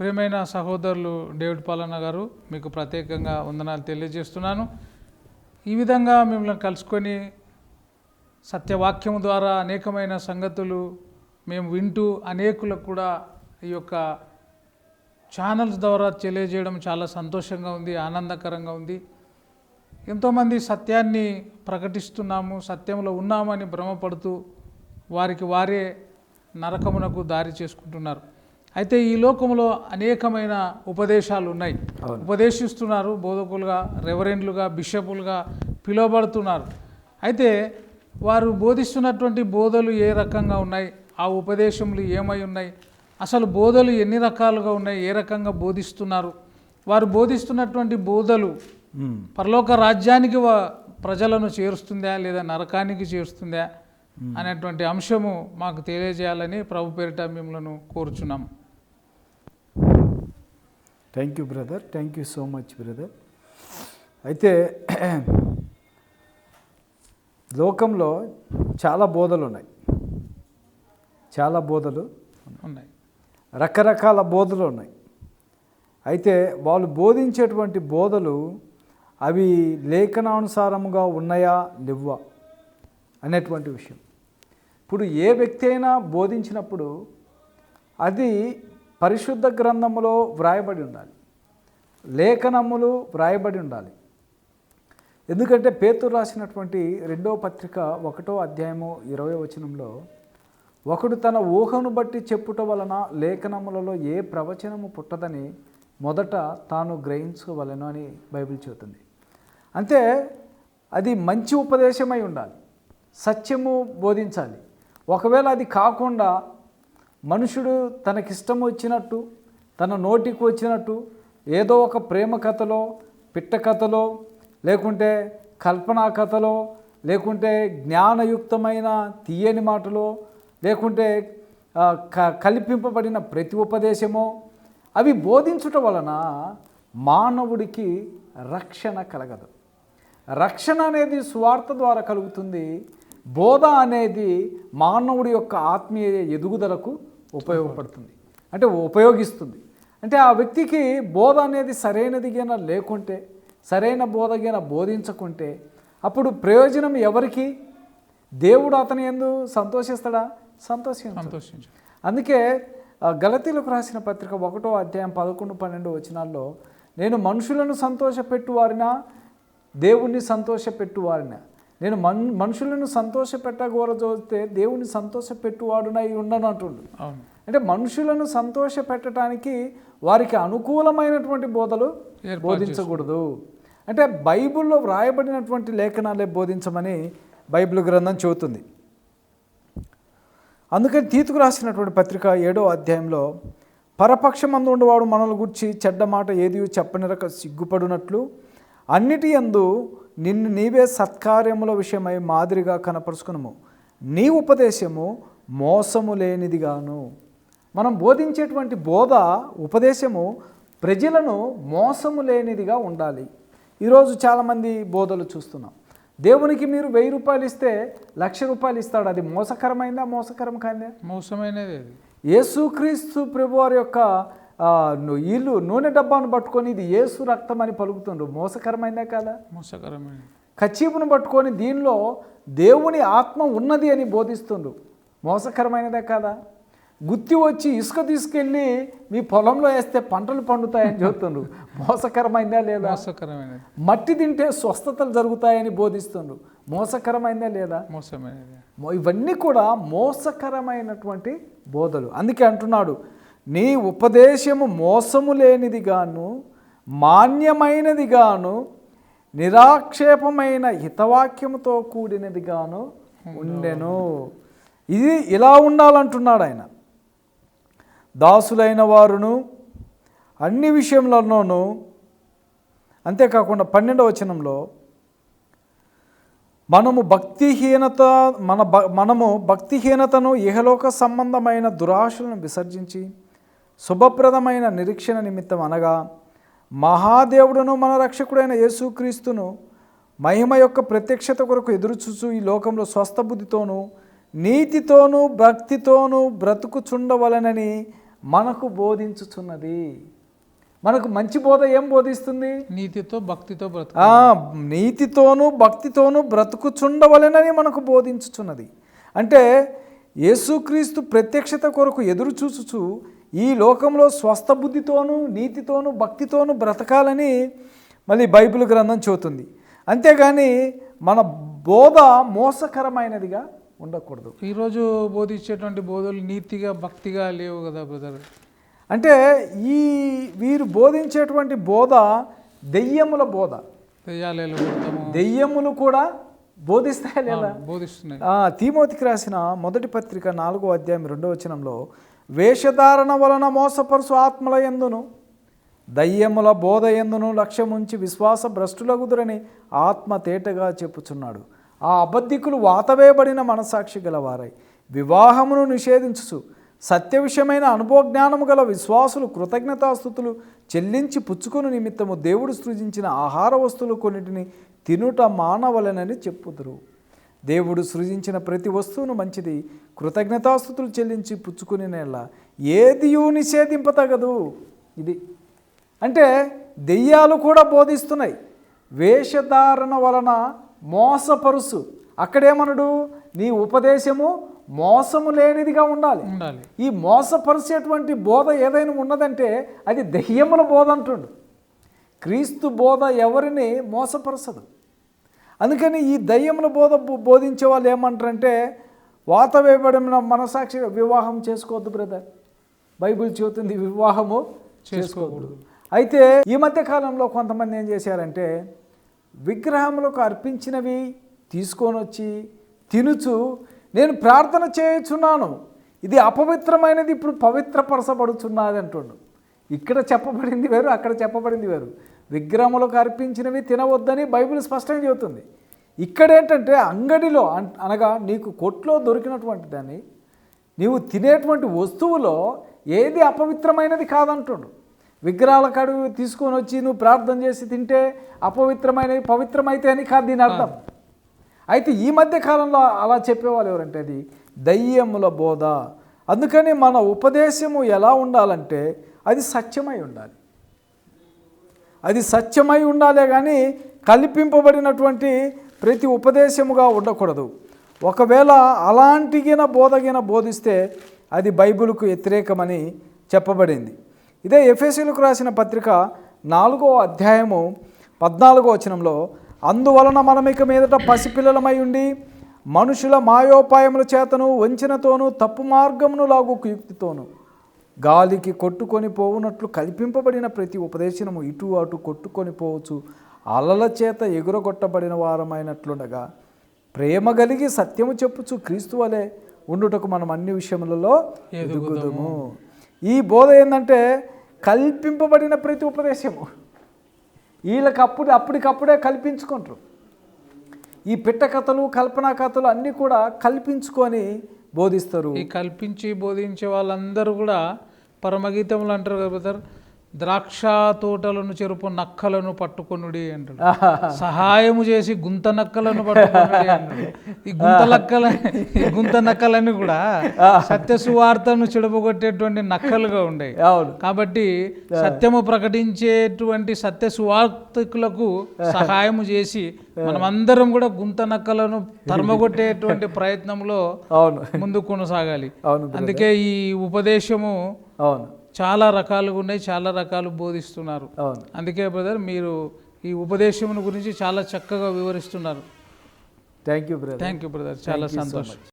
ప్రియమైన సహోదరులు డేవిడ్ పాలన్న గారు మీకు ప్రత్యేకంగా వందనాలు తెలియజేస్తున్నాను. ఈ విధంగా మిమ్మల్ని కలుసుకొని సత్యవాక్యం ద్వారా అనేకమైన సంగతులు మేము వింటూ అనేకులకు కూడా ఈ యొక్క ఛానల్స్ ద్వారా తెలియజేయడం చాలా సంతోషంగా ఉంది ఆనందకరంగా ఉంది. ఎంతోమంది సత్యాన్ని ప్రకటిస్తున్నాము సత్యంలో ఉన్నామని భ్రమపడుతూ వారికి వారే నరకమునకు దారి చేసుకుంటున్నారు. అయితే ఈ లోకంలో అనేకమైన ఉపదేశాలు ఉన్నాయి. ఉపదేశిస్తున్నారు బోధకులుగా రెవరెండ్లుగా బిషపులుగా పిలువబడుతున్నారు. అయితే వారు బోధిస్తున్నటువంటి బోధలు ఏ రకంగా ఉన్నాయి? ఆ ఉపదేశములు ఏమై ఉన్నాయి? అసలు బోధలు ఎన్ని రకాలుగా ఉన్నాయి? ఏ రకంగా బోధిస్తున్నారు? వారు బోధిస్తున్నటువంటి బోధలు పరలోక రాజ్యానికి ప్రజలను చేరుస్తుందా లేదా నరకానికి చేరుస్తుందా అనేటువంటి అంశము మాకు తెలియజేయాలని ప్రభు పేరిట మిమ్మల్ని కోరుచున్నాం thank you brother thank you so much brother అయితే లోకంలో చాలా బోధలు ఉన్నాయి చాలా బోధలు ఉన్నాయి. రకరకాల బోధలు ఉన్నాయి. అయితే వాళ్ళు బోధించేటువంటి బోధలు అవి లేఖనానుసారముగా ఉన్నాయా? లేవా అనేటువంటి విషయం. ఇప్పుడు ఏ వ్యక్తి అయినా బోధించినప్పుడు అది పరిశుద్ధ గ్రంథములో వ్రాయబడి ఉండాలి. లేఖనములు వ్రాయబడి ఉండాలి. ఎందుకంటే పేతురు రాసినటువంటి రెండో పత్రిక ఒకటో అధ్యాయము ఇరవై వచనంలో ఒకడు తన ఊహను బట్టి చెప్పుట వలన లేఖనములలో ఏ ప్రవచనము పుట్టదని మొదట తాను గ్రహించుకోవలను అని బైబిల్ చెబుతుంది. అంటే అది మంచి ఉపదేశమై ఉండాలి. సత్యము బోధించాలి. ఒకవేళ అది కాకుండా మనుషుడు తనకిష్టం వచ్చినట్టు తన నోటికి వచ్చినట్టు ఏదో ఒక ప్రేమ కథలో పిట్ట కథలో లేకుంటే కల్పనా కథలో లేకుంటే జ్ఞానయుక్తమైన తీయని మాటలో లేకుంటే క కల్పింపబడిన ప్రతి ఉపదేశమో అవి బోధించుట వలన మానవుడికి రక్షణ కలగదు. రక్షణ అనేది స్వార్థ ద్వారా కలుగుతుంది. బోధ అనేది మానవుడి యొక్క ఆత్మీయ ఎదుగుదలకు ఉపయోగపడుతుంది. అంటే ఉపయోగిస్తుంది. అంటే ఆ వ్యక్తికి బోధ అనేది సరైనదిగా లేకుంటే సరైన బోధగిన బోధించకుంటే అప్పుడు ప్రయోజనం ఎవరికి? దేవుడు అతని ఎందు సంతోషిస్తాడా? సంతోషించడు. సంతోషించు అందుకే గలతీలకు రాసిన పత్రిక ఒకటో అధ్యాయం పదకొండు పన్నెండు వచనాల్లో నేను మనుషులను సంతోషపెట్టు వారినా దేవుణ్ణి సంతోషపెట్టు వారినా నేను మన్ మనుషులను సంతోషపెట్టగోరజోస్తే దేవుని సంతోషపెట్టువాడునై ఉండను అంటుండు. అంటే మనుషులను సంతోషపెట్టడానికి వారికి అనుకూలమైనటువంటి బోధలు బోధించకూడదు. అంటే బైబిల్లో వ్రాయబడినటువంటి లేఖనాలే బోధించమని బైబిల్ గ్రంథం చెబుతుంది. అందుకని తీతుకు రాసినటువంటి పత్రిక ఏడో అధ్యాయంలో పరపక్షమందు ఉండేవాడు మనల్ని గుర్చి చెడ్డ మాట ఏది చెప్పనిరక సిగ్గుపడినట్లు అన్నిటి యందు నిన్ను నీవే సత్కార్యముల విషయమై మాదిరిగా కనపరుచుకునము. నీ ఉపదేశము మోసము లేనిదిగాను. మనం బోధించేటువంటి బోధ ఉపదేశము ప్రజలను మోసము లేనిదిగా ఉండాలి. ఈరోజు చాలామంది బోధలు చూస్తున్నాం. దేవునికి మీరు వెయ్యి రూపాయలు ఇస్తే లక్ష రూపాయలు ఇస్తాడు. అది మోసకరమైందా మోసకరం కాదా మోసమైనది యేసుక్రీస్తు ప్రభువారి యొక్క వీళ్ళు నూనె డబ్బాను పట్టుకొని ఇది యేసు రక్తం అని పలుకుతుండ్రు. మోసకరమైందా కాదా? మోసకరమైనది కచీపును పట్టుకొని దీనిలో దేవుని ఆత్మ ఉన్నది అని బోధిస్తుండ్రు. మోసకరమైనదే కాదా? గుత్తి వచ్చి ఇసుక తీసుకెళ్ళి మీ పొలంలో వేస్తే పంటలు పండుతాయని చెబుతుండ్రు. మోసకరమైందా లేదా? మోసకరమైనది. మట్టి తింటే స్వస్థతలు జరుగుతాయని బోధిస్తుండ్రు. మోసకరమైందా లేదా? మోసమైనది. మో- ఇవన్నీ కూడా మోసకరమైనటువంటి బోధలు. అందుకే అంటున్నాడు నీ ఉపదేశము మోసము లేనిదిగాను మాన్యమైనదిగాను నిరాక్షేపమైన హితవాక్యముతో కూడినదిగాను ఉండెను. ఇది ఇలా ఉండాలంటున్నాడు ఆయన. దాసులైన వారును అన్ని విషయంలోనూ అంతేకాకుండా పన్నెండవ వచనంలో మనము భక్తిహీనత మన భ మనము భక్తిహీనతను ఇహలోక సంబంధమైన దురాశలను విసర్జించి శుభప్రదమైన నిరీక్షణ నిమిత్తం అనగా మహాదేవుడును మన రక్షకుడైన యేసుక్రీస్తును మహిమ యొక్క ప్రత్యక్షత కొరకు ఎదురుచూచు ఈ లోకంలో స్వస్థ బుద్ధితోనూ నీతితోనూ భక్తితోనూ బ్రతుకుచుండవలనని మనకు బోధించుచున్నది. మనకు మంచి బోధ ఏం బోధిస్తుంది? నీతితో భక్తితో బ్రతుకు ఆ, నీతితోనూ భక్తితోనూ బ్రతుకుచుండవలెనని మనకు బోధించుచున్నది. అంటే యేసుక్రీస్తు ప్రత్యక్షత కొరకు ఎదురు చూచుచు ఈ లోకంలో స్వస్థ బుద్ధితోనూ నీతితోనూ భక్తితోనూ బ్రతకాలని మళ్ళీ బైబిల్ గ్రంథం చెబుతుంది. అంతేగాని మన బోధ మోసకరమైనదిగా ఉండకూడదు. ఈరోజు బోధించేటువంటి బోధలు నీతిగా భక్తిగా లేవు కదా బ్రదర్? అంటే ఈ వీరు బోధించేటువంటి బోధ దెయ్యముల బోధ. దెయ్యములు కూడా బోధిస్తాయా లేదా? బోధిస్తున్నాయి. తీమోతికి రాసిన మొదటి పత్రిక నాలుగో అధ్యాయం రెండో వచనంలో వేషధారణ వలన మోసపరుసు ఆత్మల ఎందును? దయ్యముల బోధ ఎందును? లక్ష్యముంచి విశ్వాస భ్రష్టులగుదురని ఆత్మ తేటగా చెప్పుచున్నాడు. ఆ అబద్ధికులు వాతవేయబడిన మనసాక్షి గలవారై. వివాహమును నిషేధించుచు సత్య విషయమైన అనుభవజ్ఞానము గల విశ్వాసులు కృతజ్ఞతాస్థుతులు చెల్లించి పుచ్చుకుని నిమిత్తము దేవుడు సృజించిన ఆహార వస్తువులు కొన్నిటిని తినుట మానవలనని చెప్పుదురు. దేవుడు సృజించిన ప్రతి వస్తువును మంచిది కృతజ్ఞతాస్థుతులు చెల్లించి పుచ్చుకుని నెల. ఏదియూ నిషేధింపతగదు. ఇది అంటే దెయ్యాలు కూడా బోధిస్తున్నాయి. వేషధారణ వలన మోసపరుసు. అక్కడేమనడు? నీ ఉపదేశము మోసము లేనిదిగా ఉండాలి. ఉండాలి. ఈ మోసపరిచేటువంటి బోధ ఏదైనా ఉన్నదంటే అది దెయ్యముల బోధ అంటుండు. క్రీస్తు బోధ ఎవరిని మోసపరచదు అందుకని ఈ దయ్యముల బోధ బోధించే వాళ్ళు ఏమంటారంటే వాత వేయబడిన మనసాక్షి వివాహం చేసుకోవద్దు బ్రదర్. బైబిల్ చెబుతుంది వివాహము చేసుకోకూడదు. అయితే ఈ మధ్య కాలంలో కొంతమంది ఏం చేశారంటే విగ్రహములకు అర్పించినవి తీసుకొని వచ్చి తినుచు నేను ప్రార్థన చేయుచున్నాను. ఇది అపవిత్రమైనది ఇప్పుడు పవిత్రపరచబడుచున్నది అంటుండు. ఇక్కడ చెప్పబడింది వేరు అక్కడ చెప్పబడింది వేరు. విగ్రహములకు అర్పించినవి తినవద్దని బైబిల్ స్పష్టంగా చెబుతుంది. ఇక్కడ ఏంటంటే అంగడిలో అన్- అనగా నీకు కొట్లో దొరికినటువంటి దాన్ని నీవు తినేటువంటి వస్తువులో ఏది అపవిత్రమైనది కాదంటుండు. విగ్రహాల కాడు తీసుకొని వచ్చి నువ్వు ప్రార్థన చేసి తింటే అపవిత్రమైనవి పవిత్రమైతే అని కాదు దీని అర్థం. అయితే ఈ మధ్య కాలంలో అలా చెప్పేవాళ్ళు ఎవరంటే అది దయ్యముల బోధ. అందుకని మన ఉపదేశము ఎలా ఉండాలంటే అది సత్యమై ఉండాలి. అది సత్యమై ఉండాలే కానీ కల్పింపబడినటువంటి ప్రతి ఉపదేశముగా ఉండకూడదు. ఒకవేళ అలాంటిగిన బోధగిన బోధిస్తే అది బైబిల్కు వ్యతిరేకమని చెప్పబడింది. ఇదే ఎఫ్ఎస్సీలకు రాసిన పత్రిక నాలుగో అధ్యాయము పద్నాలుగో వచనంలో అందువలన మనం ఇక మీదట పసిపిల్లలమై ఉండి మనుషుల మాయోపాయముల చేతను వంచనతోనూ తప్పు మార్గమును లాగు యుక్తితోనూ గాలికి కొట్టుకొని పోవునట్లు కల్పింపబడిన ప్రతి ఉపదేశనము ఇటు అటు కొట్టుకొని పోవచ్చు. అలల చేత ఎగురగొట్టబడిన వారమైనట్లుండగా ప్రేమ కలిగి సత్యము చెప్పుచు క్రీస్తు వలె ఉండుటకు మనం అన్ని విషయములలో ఎదుగుదము. ఈ బోధ ఏంటంటే కల్పింపబడిన ప్రతి ఉపదేశము. వీళ్ళకి అప్పుడు అప్పటికప్పుడే కల్పించుకుంటారు. ఈ పిట్ట కథలు కల్పనా కథలు అన్నీ కూడా కల్పించుకొని బోధిస్తారు. ఈ కల్పించి బోధించే వాళ్ళందరూ కూడా పరమగీతములు అంటారు కదా బ్రదర్? ద్రాక్ష తోటలను చెరుపు నక్కలను పట్టుకొనుడి అంటాడు. సహాయము చేసి గుంత నక్కలను పట్టుకొనుడి అంటాడు. ఈ గుంత నక్కల ఈ గుంత నక్కలని కూడా సత్య సువార్తను చెడపగొట్టేటువంటి నక్కలుగా అవును. కాబట్టి సత్యము ప్రకటించేటువంటి సత్య సువార్తకులకు సహాయము చేసి మనమందరం కూడా గుంత నక్కలను తరమగొట్టేటువంటి ప్రయత్నంలో ముందు కొనసాగాలి. అందుకే ఈ ఉపదేశము అవును. చాలా రకాలుగా ఉన్నాయి చాలా రకాలు బోధిస్తున్నారు. అవును. అందుకే బ్రదర్ మీరు ఈ ఉపదేశమును గురించి చాలా చక్కగా వివరిస్తున్నారు. Thank you brother thank you brother చాలా సంతోషం.